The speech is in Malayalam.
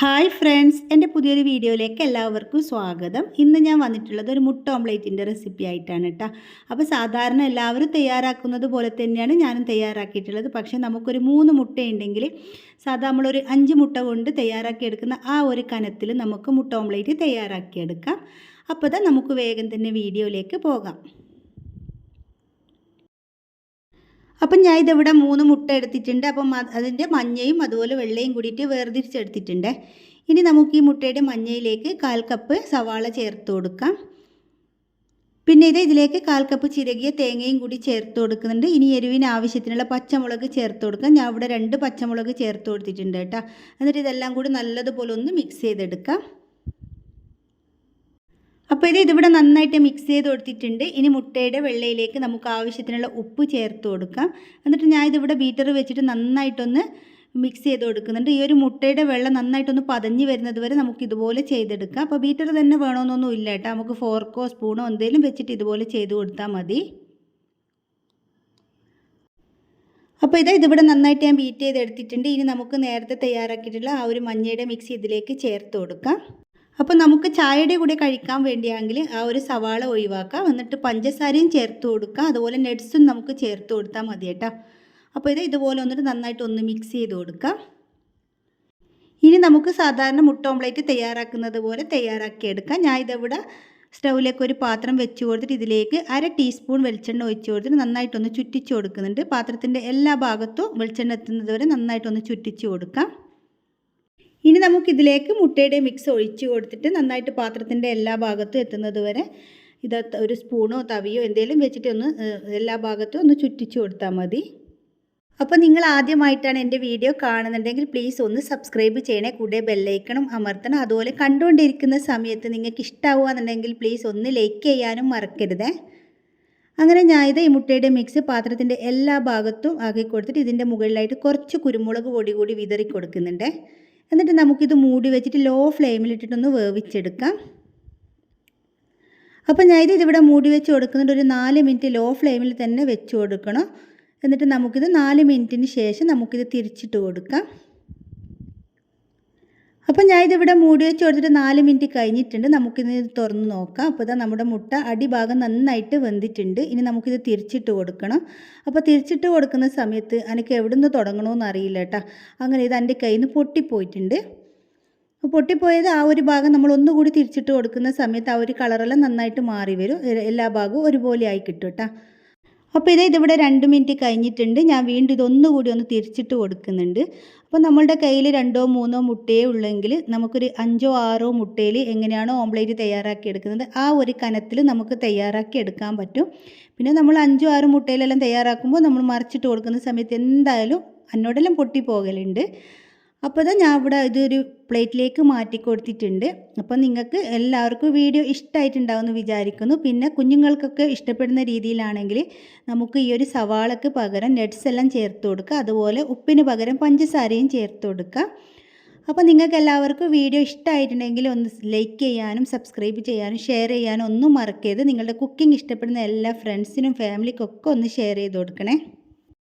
ഹായ് ഫ്രണ്ട്സ് എന്റെ പുതിയൊരു വീഡിയോയിലേക്ക് എല്ലാവർക്കും സ്വാഗതം. ഇന്ന് ഞാൻ വന്നിട്ടുള്ളത് ഒരു മുട്ട ഓംലേറ്റിന്റെ റെസിപ്പി ആയിട്ടാണ് കേട്ടോ അപ്പോൾ സാധാരണ എല്ലാവരും തയ്യാറാക്കുന്നത് പോലെ തന്നെയാണ് ഞാനും തയ്യാറാക്കിയിട്ടുള്ളത്. പക്ഷേ നമുക്കൊരു മൂന്ന് മുട്ടയുണ്ടെങ്കിൽ സാധാ നമ്മളൊരു അഞ്ച് മുട്ട കൊണ്ട് തയ്യാറാക്കിയെടുക്കുന്ന ആ ഒരു കനത്തിൽ നമുക്ക് മുട്ട ഓംലേറ്റ് തയ്യാറാക്കിയെടുക്കാം. അപ്പോൾ തന്നെ നമുക്ക് വേഗം തന്നെ വീഡിയോയിലേക്ക് പോകാം. അപ്പം ഞാൻ ഇതിവിടെ മൂന്ന് മുട്ട എടുത്തിട്ടുണ്ട്. അപ്പം അതിന്റെ മഞ്ഞയും അതുപോലെ വെള്ളയും കൂടിയിട്ട് വേർതിരിച്ചെടുത്തിട്ടുണ്ട്. ഇനി നമുക്ക് ഈ മുട്ടയുടെ മഞ്ഞയിലേക്ക് കാൽ കപ്പ് സവാള ചേർത്ത് കൊടുക്കാം. പിന്നെ ഇത് ഇതിലേക്ക് കാൽ കപ്പ് ചിരകിയ തേങ്ങയും കൂടി ചേർത്ത് കൊടുക്കുന്നുണ്ട്. ഇനി എരിവിന് ആവശ്യത്തിനുള്ള പച്ചമുളക് ചേർത്ത് കൊടുക്കാം. ഞാൻ ഇവിടെ രണ്ട് പച്ചമുളക് ചേർത്ത് കൊടുത്തിട്ടുണ്ട് കേട്ടോ. എന്നിട്ട് ഇതെല്ലാം കൂടി നല്ലതുപോലെ ഒന്ന് മിക്സ് ചെയ്തെടുക്കാം. അപ്പോൾ ഇത് ഇതിവിടെ നന്നായിട്ട് മിക്സ് ചെയ്ത് കൊടുത്തിട്ടുണ്ട്. ഇനി മുട്ടയുടെ വെള്ളയിലേക്ക് നമുക്ക് ആവശ്യത്തിനുള്ള ഉപ്പ് ചേർത്ത് കൊടുക്കാം. എന്നിട്ട് ഞാൻ ഇതിവിടെ ബീറ്റർ വെച്ചിട്ട് നന്നായിട്ടൊന്ന് മിക്സ് ചെയ്ത് കൊടുക്കുന്നുണ്ട്. ഈ ഒരു മുട്ടയുടെ വെള്ളം നന്നായിട്ടൊന്ന് പതഞ്ഞ് വരുന്നത് വരെ നമുക്ക് ഇതുപോലെ ചെയ്തെടുക്കാം. അപ്പോൾ ബീറ്റർ തന്നെ വേണമെന്നൊന്നും ഇല്ല കേട്ടോ. നമുക്ക് ഫോർക്കോ സ്പൂണോ എന്തെങ്കിലും വെച്ചിട്ട് ഇതുപോലെ ചെയ്ത് കൊടുത്താൽ മതി. അപ്പോൾ ഇതാ ഇതിവിടെ നന്നായിട്ട് ഞാൻ ബീറ്റ് ചെയ്ത് എടുത്തിട്ടുണ്ട് ഇനി നമുക്ക് നേരത്തെ തയ്യാറാക്കിയിട്ടുള്ള ആ ഒരു മഞ്ഞയുടെ മിക്സ് ഇതിലേക്ക് ചേർത്ത് കൊടുക്കാം. അപ്പോൾ നമുക്ക് ചായയുടെ കൂടെ കഴിക്കാൻ വേണ്ടിയാണെങ്കിൽ ആ ഒരു സവാള ഒഴിവാക്കാം എന്നിട്ട് പഞ്ചസാരയും ചേർത്ത് കൊടുക്കാം അതുപോലെ നട്ട്സും നമുക്ക് ചേർത്ത് കൊടുത്താൽ മതി കേട്ടോ. അപ്പോൾ ഇത് ഇതുപോലെ ഒന്നിട്ട് നന്നായിട്ട് ഒന്ന് മിക്സ് ചെയ്ത് കൊടുക്കാം ഇനി നമുക്ക് സാധാരണ മുട്ട ഓംപ്ലേറ്റ് തയ്യാറാക്കുന്നത് പോലെ തയ്യാറാക്കിയെടുക്കാം ഞാൻ ഇതവിടെ സ്റ്റൗവിലേക്ക് ഒരു പാത്രം വെച്ച് കൊടുത്തിട്ട് ഇതിലേക്ക് അര ടീസ്പൂൺ വെളിച്ചെണ്ണ ഒഴിച്ച് കൊടുത്തിട്ട് നന്നായിട്ടൊന്ന് ചുറ്റിച്ച് കൊടുക്കുന്നുണ്ട്. പാത്രത്തിന്റെ എല്ലാ ഭാഗത്തും വെളിച്ചെണ്ണ എത്തുന്നത് വരെ നന്നായിട്ടൊന്ന് ചുറ്റിച്ച് കൊടുക്കാം. ഇനി നമുക്കിതിലേക്ക് മുട്ടയുടെ മിക്സ് ഒഴിച്ച് കൊടുത്തിട്ട് നന്നായിട്ട് പാത്രത്തിന്റെ എല്ലാ ഭാഗത്തും എത്തുന്നത് വരെ ഇത് ഒരു സ്പൂണോ തവിയോ എന്തെങ്കിലും വെച്ചിട്ട് ഒന്ന് എല്ലാ ഭാഗത്തും ഒന്ന് ചുറ്റിച്ചു കൊടുത്താൽ മതി. അപ്പോൾ നിങ്ങൾ ആദ്യമായിട്ടാണ് എന്റെ വീഡിയോ കാണുന്നുണ്ടെങ്കിൽ പ്ലീസ് ഒന്ന് സബ്സ്ക്രൈബ് ചെയ്യണേ കൂടെ ബെല്ലൈക്കണം അമർത്തണം. അതുപോലെ കണ്ടുകൊണ്ടിരിക്കുന്ന സമയത്ത് നിങ്ങൾക്ക് ഇഷ്ടമാവുകയെന്നുണ്ടെങ്കിൽ പ്ലീസ് ഒന്ന് ലൈക്ക് ചെയ്യാനും മറക്കരുതേ. അങ്ങനെ ഞാൻ ഇത് ഈ മുട്ടയുടെ മിക്സ് പാത്രത്തിന്റെ എല്ലാ ഭാഗത്തും ആക്കി കൊടുത്തിട്ട് ഇതിന്റെ മുകളിലായിട്ട് കുറച്ച് കുരുമുളക് പൊടി കൂടി വിതറി കൊടുക്കുന്നുണ്ട്. എന്നിട്ട് നമുക്കിത് മൂടി വെച്ചിട്ട് ലോ ഫ്ലെയിമിലിട്ടിട്ടൊന്ന് വേവിച്ചെടുക്കാം. അപ്പോൾ ഞാൻ ഇത് ഇതിവിടെ മൂടി വെച്ച് കൊടുക്കുന്നുണ്ട്. ഒരു നാല് മിനിറ്റ് ലോ ഫ്ലെയിമിൽ തന്നെ വെച്ച് കൊടുക്കണം. എന്നിട്ട് നമുക്കിത് നാല് മിനിറ്റിന് ശേഷം നമുക്കിത് തിരിച്ചിട്ട് കൊടുക്കാം. അപ്പോൾ ഞാൻ ഇതിവിടെ മൂടി വെച്ച് കൊടുത്തിട്ട് നാല് മിനിറ്റ് കഴിഞ്ഞിട്ടുണ്ട്. നമുക്കിത് തുറന്ന് നോക്കാം. അപ്പോൾ ഇതാ നമ്മുടെ മുട്ട അടിഭാഗം നന്നായിട്ട് വെന്തിട്ടുണ്ട്. ഇനി നമുക്കിത് തിരിച്ചിട്ട് കൊടുക്കണം. അപ്പോൾ തിരിച്ചിട്ട് കൊടുക്കുന്ന സമയത്ത് എനിക്ക് എവിടെ നിന്ന് തുടങ്ങണമെന്ന് അറിയില്ല കേട്ടോ. അങ്ങനെ ഇത് എന്റെ കയ്യിൽ നിന്ന് പൊട്ടിപ്പോയിട്ടുണ്ട്. പൊട്ടിപ്പോയത് ആ ഒരു ഭാഗം നമ്മൾ ഒന്നുകൂടി തിരിച്ചിട്ട് കൊടുക്കുന്ന സമയത്ത് ആ ഒരു കളറെല്ലാം നന്നായിട്ട് മാറി വരും. എല്ലാ ഭാഗവും ഒരുപോലെ ആയി കിട്ടും കേട്ടോ. അപ്പോൾ ഇത് ഇതിവിടെ രണ്ട് മിനിറ്റ് കഴിഞ്ഞിട്ടുണ്ട്. ഞാൻ വീണ്ടും ഇതൊന്നുകൂടി ഒന്ന് തിരിച്ചിട്ട് കൊടുക്കുന്നുണ്ട്. അപ്പോൾ നമ്മളുടെ കയ്യിൽ രണ്ടോ മൂന്നോ മുട്ടയേ ഉള്ളെങ്കിൽ നമുക്കൊരു അഞ്ചോ ആറോ മുട്ടയിൽ എങ്ങനെയാണോ ഓംപ്ലേറ്റ് തയ്യാറാക്കി എടുക്കുന്നത് ആ ഒരു കനത്തിൽ നമുക്ക് തയ്യാറാക്കി എടുക്കാൻ പറ്റും. പിന്നെ നമ്മൾ അഞ്ചോ ആറോ മുട്ടയിലെല്ലാം തയ്യാറാക്കുമ്പോൾ നമ്മൾ മറിച്ചിട്ട് കൊടുക്കുന്ന സമയത്ത് എന്തായാലും അന്നോടെല്ലാം പൊട്ടി പോകലുണ്ട് അപ്പോൾ ഇതാ ഞാൻ ഇവിടെ ഇതൊരു പ്ലേറ്റിലേക്ക് മാറ്റി കൊടുത്തിട്ടുണ്ട്. അപ്പോൾ നിങ്ങൾക്ക് എല്ലാവർക്കും വീഡിയോ ഇഷ്ടമായിട്ടുണ്ടാവുമെന്ന് വിചാരിക്കുന്നു. പിന്നെ കുഞ്ഞുങ്ങൾക്കൊക്കെ ഇഷ്ടപ്പെടുന്ന രീതിയിലാണെങ്കിൽ നമുക്ക് ഈ ഒരു സവാളക്ക് പകരം നട്ട്സ് എല്ലാം ചേർത്ത് കൊടുക്കുക. അതുപോലെ ഉപ്പിന് പകരം പഞ്ചസാരയും ചേർത്ത് കൊടുക്കുക. അപ്പോൾ നിങ്ങൾക്ക് എല്ലാവർക്കും വീഡിയോ ഇഷ്ടമായിട്ടുണ്ടെങ്കിൽ ഒന്ന് ലൈക്ക് ചെയ്യാനും സബ്സ്ക്രൈബ് ചെയ്യാനും ഷെയർ ചെയ്യാനും ഒന്നും മറക്കരുത്. നിങ്ങളുടെ കുക്കിംഗ് ഇഷ്ടപ്പെടുന്ന എല്ലാ ഫ്രണ്ട്സിനും ഫാമിലിക്കൊക്കെ ഒന്ന് ഷെയർ ചെയ്ത് കൊടുക്കണേ.